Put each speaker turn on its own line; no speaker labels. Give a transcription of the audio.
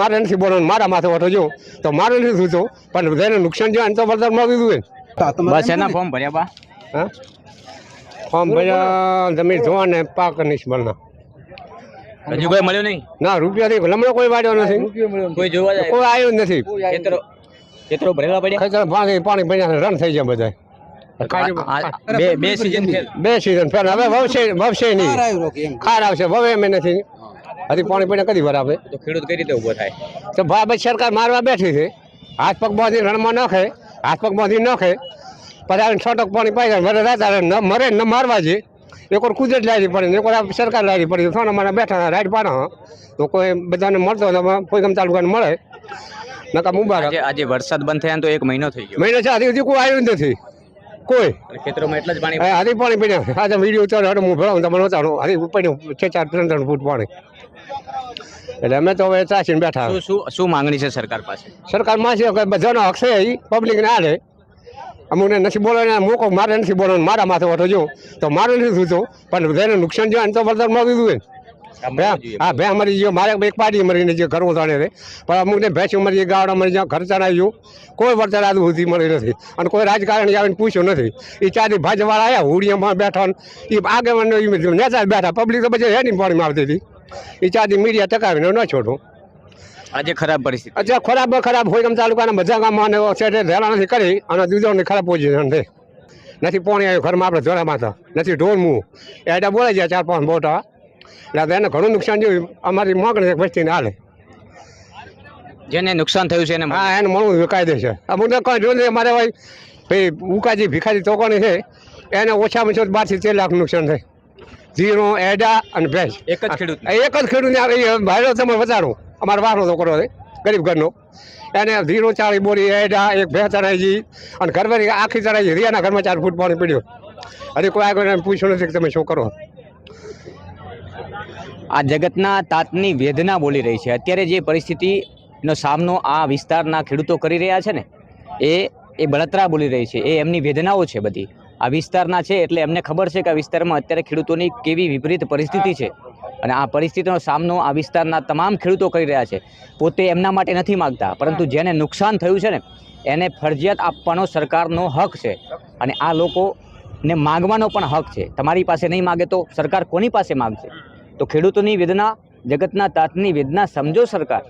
મારે નથી બોલવાનું મારા માથે ઓટો જો. તો મારે નથી થતું પણ જેને નુકસાન જો એને તો વળતર મળી દીધું
બસ એના ફોર્મ ભર્યા બા?
હા? ફોર્મ ભર્યા જમીન જોવા ને પાક નિષ્ફળના
હજુ કોઈ મળ્યું નહીં?
ના રૂપિયાથી લમણો કોઈ વાડ્યો નથી.
કોઈ જોવા જાય?
કોઈ આવ્યું જ નથી.
ખેતરો ખેતરો ભરેલા પડ્યા?
ખેતર પાણી પાણી ભર્યા રન થઈ ગયા બધા.
બે બે સીઝન
બે સીઝન ફેર હવે વવશે વવશે નહીં. ખાર આવશે વવે એમ નથી. હજી પાણી પડ્યા કદી ભરાવે
તો ખેડૂત કઈ રીતે ઊભો થાય?
તો ભાઈ ભાઈ સરકાર મારવા બેઠી છે. હાથ પગ બાંધી રણમાં નાખે હાથ પગ બાંધી નાખે પછી આવીને ટક પાણી પાઈ જાય મરે રાતા ન મરે ન મારવા છે એક વાર કુદરત લાવી પડે એક વાર સરકાર લાવી પડે થોડા મારા બેઠા રાઈટ પાડા તો કોઈ બધાને મળતો કોઈ ગમ તાલુકાને મળે. નકા મુબારક.
આજે વરસાદ બંધ થયા તો એક મહિનો થઈ ગયો.
મહિનો છે હજી સુધી કોઈ આવ્યું નથી. કોઈ.
ખેતરોમાં એટલા જ પાણી
હજી પાણી પીને આજે વીડિયો ઉતારો હું ભરાવું તમને બતાવું. હાથી પડ્યું છે ચાર ત્રણ ત્રણ ફૂટ પાણી. એટલે અમે તો હવે બેઠા
શું શું શું માંગણી છે સરકાર પાસે?
સરકારમાં છે કે બધાનો હક છે એ પબ્લિકને હાલે. અમુકને નથી બોલવાનું મોકો મારે નથી બોલવાનું મારા માથે ઓટો જો. તો મારે નથી થતું પણ જેને નુકસાન જો એને તો વળતર મળી દીધું
આ
હા ભેં મરી ગયો મારે એક પાડી મરીને જે ઘર ઉતારે રે પણ અમુકને ભેંસ મરી ગઈ ગાવડા મરી ગયા ઘર ચડાવી ગયું કોઈ વળતર આજ સુધી મળી નથી. અને કોઈ રાજકારણી આવીને પૂછ્યું નથી. એ ચારી ભાજવાળા આવ્યા હોડીયામાં બેઠા એ આગેવાનો નેતા બેઠા. પબ્લિક તો પછી હેની પાણીમાં આવતી હતી. એ ચારી મીડિયા ટકાવીને ન છોડું.
આજે ખરાબ પરિસ્થિતિ.
અત્યારે ખરાબ ખરાબ હોય એમ તાલુકાના બધા ગામમાં નથી કરી અને દૂધોને ખરાબ પોઝિશન છે નથી પોણી આવ્યું ઘરમાં આપણે જોડામાં તો નથી ઢોર મૂ એટલે બોલાઈ જાય ચાર પાંચ બોટા. એટલે એને ઘણું નુકસાન જોયું અમારી માગણી છે વસ્તીને હાલે.
જેને નુકસાન થયું છે એને
હા એને મળવું કાયદે છે. અમુક કોઈ જો નહીં અમારે ભાઈ ભાઈ ઉકાજી ભિખારી તોકોની છે. એને ઓછામાં ઓછું બારથી તેર લાખ નુકસાન થાય. જીરો એડા અને ભેંસ.
એક જ ખેડૂત
એક જ ખેડૂતને ભાઈ તમે વધારો. અમારો વારો છોકરો છે. ગરીબ ઘરનો. એને ધીરો ચાળી બોરી એડા એક ભેં ચડાવી અને ઘરવાળી આખી ચડાવી રિયાના ઘરમાં ચાર ફૂટ પાણી પીડ્યો. હજી કોઈ આગળ પૂછ્યું નથી કે તમે શું કરો.
આ જગતના તાતની વેદના બોલી રહી છે. અત્યારે જે પરિસ્થિતિનો સામનો આ વિસ્તારના ખેડૂતો કરી રહ્યા છે ને એ એ બળતરા બોલી રહી છે. એ એમની વેદનાઓ છે બધી. આ વિસ્તારના છે એટલે એમને ખબર છે કે આ વિસ્તારમાં અત્યારે ખેડૂતોની કેવી વિપરીત પરિસ્થિતિ છે. અને આ પરિસ્થિતિનો સામનો આ વિસ્તારના તમામ ખેડૂતો કરી રહ્યા છે. પોતે એમના માટે નથી માગતા, પરંતુ જેને નુકસાન થયું છે ને, એને ફરજિયાત આપવાનો સરકારનો હક છે. અને આ લોકોને માગવાનો પણ હક છે. તમારી પાસે નહીં માગે તો સરકાર કોની પાસે માગશે? તો ખેડૂતોની વેદના, જગતના તાતની વેદના સમજો સરકાર.